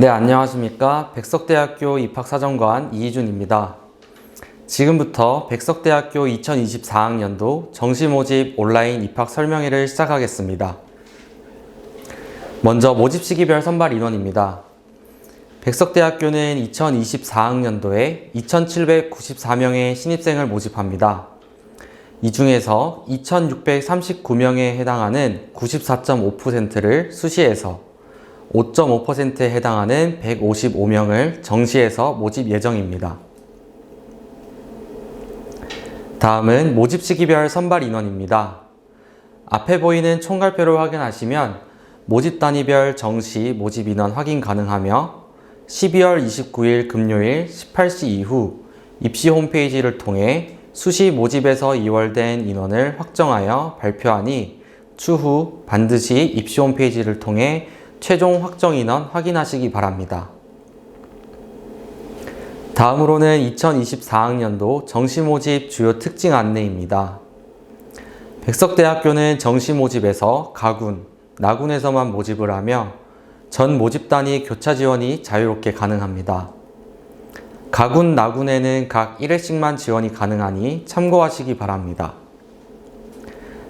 네, 안녕하십니까. 백석대학교 입학사정관 이희준입니다. 지금부터 백석대학교 2024학년도 정시모집 온라인 입학 설명회를 시작하겠습니다. 먼저 모집 시기별 선발 인원입니다. 백석대학교는 2024학년도에 2,794명의 신입생을 모집합니다. 이 중에서 2,639명에 해당하는 94.5%를 수시에서 5.5%에 해당하는 155명을 정시에서 모집 예정입니다. 다음은 모집 시기별 선발 인원입니다. 앞에 보이는 총괄표를 확인하시면 모집 단위별 정시 모집 인원 확인 가능하며 12월 29일 금요일 18시 이후 입시 홈페이지를 통해 수시 모집에서 이월된 인원을 확정하여 발표하니 추후 반드시 입시 홈페이지를 통해 최종 확정 인원 확인하시기 바랍니다. 다음으로는 2024학년도 정시 모집 주요 특징 안내입니다. 백석대학교는 정시 모집에서 가군, 나군에서만 모집을 하며 전 모집단위 교차 지원이 자유롭게 가능합니다. 가군, 나군에는 각 1회씩만 지원이 가능하니 참고하시기 바랍니다.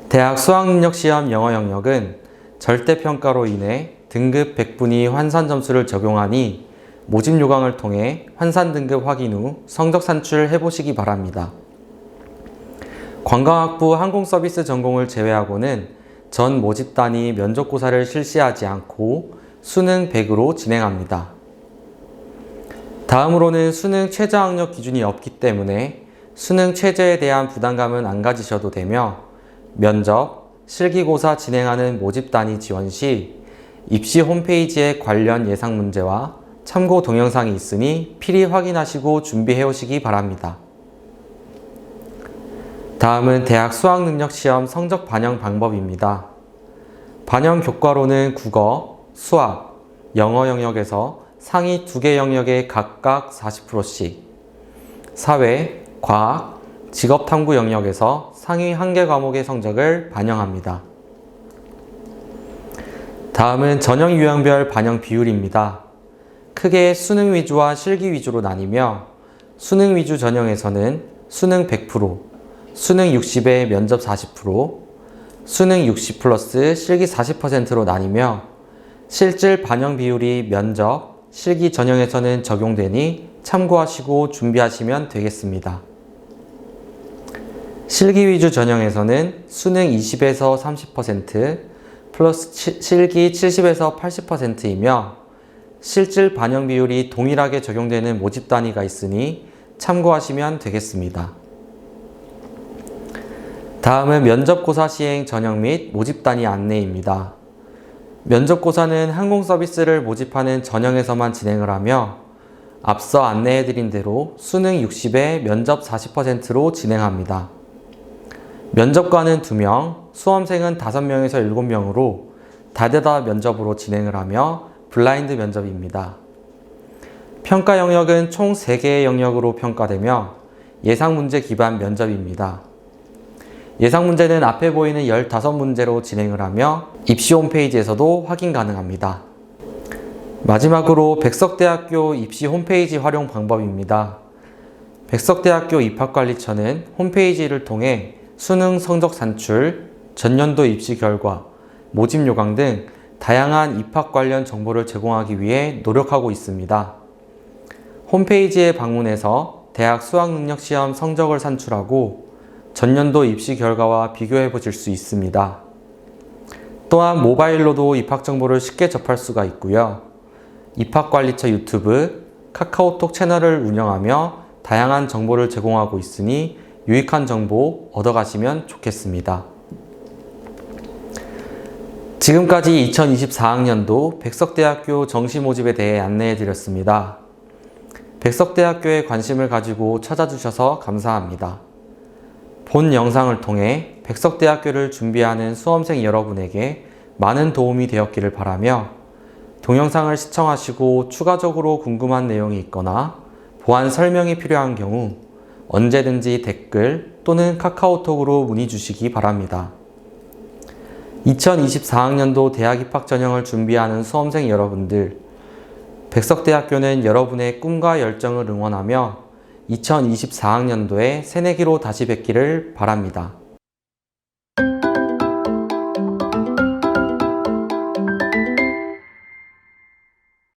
대학 수학능력시험 영어 영역은 절대평가로 인해 등급 100분위 환산 점수를 적용하니 모집 요강을 통해 환산 등급 확인 후 성적 산출 해보시기 바랍니다. 관광학부 항공서비스 전공을 제외하고는 전 모집단이 면접고사를 실시하지 않고 수능 100으로 진행합니다. 다음으로는 수능 최저 학력 기준이 없기 때문에 수능 최저에 대한 부담감은 안 가지셔도 되며 면접, 실기고사 진행하는 모집단위 지원 시 입시 홈페이지에 관련 예상 문제와 참고 동영상이 있으니 필히 확인하시고 준비해 오시기 바랍니다. 다음은 대학 수학 능력 시험 성적 반영 방법입니다. 반영 교과로는 국어, 수학, 영어 영역에서 상위 두 개 영역에 각각 40%씩, 사회, 과학, 직업 탐구 영역에서 상위 한 개 과목의 성적을 반영합니다. 다음은 전형 유형별 반영 비율입니다. 크게 수능 위주와 실기 위주로 나뉘며 수능 위주 전형에서는 수능 100%, 수능 60에 면접 40%, 수능 60 플러스 실기 40%로 나뉘며 실질 반영 비율이 면접, 실기 전형에서는 적용되니 참고하시고 준비하시면 되겠습니다. 실기 위주 전형에서는 수능 20에서 30%, 플러스 실기 70에서 80%이며 실질 반영 비율이 동일하게 적용되는 모집 단위가 있으니 참고하시면 되겠습니다. 다음은 면접고사 시행 전형 및 모집 단위 안내입니다. 면접고사는 항공 서비스를 모집하는 전형에서만 진행을 하며 앞서 안내해드린 대로 수능 60에 면접 40%로 진행합니다. 면접관은 2명, 수험생은 5명에서 7명으로 다대다 면접으로 진행을 하며 블라인드 면접입니다. 평가 영역은 총 3개의 영역으로 평가되며 예상 문제 기반 면접입니다. 예상 문제는 앞에 보이는 15문제로 진행을 하며 입시 홈페이지에서도 확인 가능합니다. 마지막으로 백석대학교 입시 홈페이지 활용 방법입니다. 백석대학교 입학관리처는 홈페이지를 통해 수능 성적 산출, 전년도 입시 결과, 모집 요강 등 다양한 입학 관련 정보를 제공하기 위해 노력하고 있습니다. 홈페이지에 방문해서 대학 수학능력시험 성적을 산출하고 전년도 입시 결과와 비교해 보실 수 있습니다. 또한 모바일로도 입학 정보를 쉽게 접할 수가 있고요. 입학관리처 유튜브, 카카오톡 채널을 운영하며 다양한 정보를 제공하고 있으니 유익한 정보 얻어가시면 좋겠습니다. 지금까지 2024학년도 백석대학교 정시 모집에 대해 안내해 드렸습니다. 백석대학교에 관심을 가지고 찾아주셔서 감사합니다. 본 영상을 통해 백석대학교를 준비하는 수험생 여러분에게 많은 도움이 되었기를 바라며 동영상을 시청하시고 추가적으로 궁금한 내용이 있거나 보안 설명이 필요한 경우 언제든지 댓글 또는 카카오톡으로 문의 주시기 바랍니다. 2024학년도 대학 입학 전형을 준비하는 수험생 여러분들, 백석대학교는 여러분의 꿈과 열정을 응원하며 2024학년도에 새내기로 다시 뵙기를 바랍니다.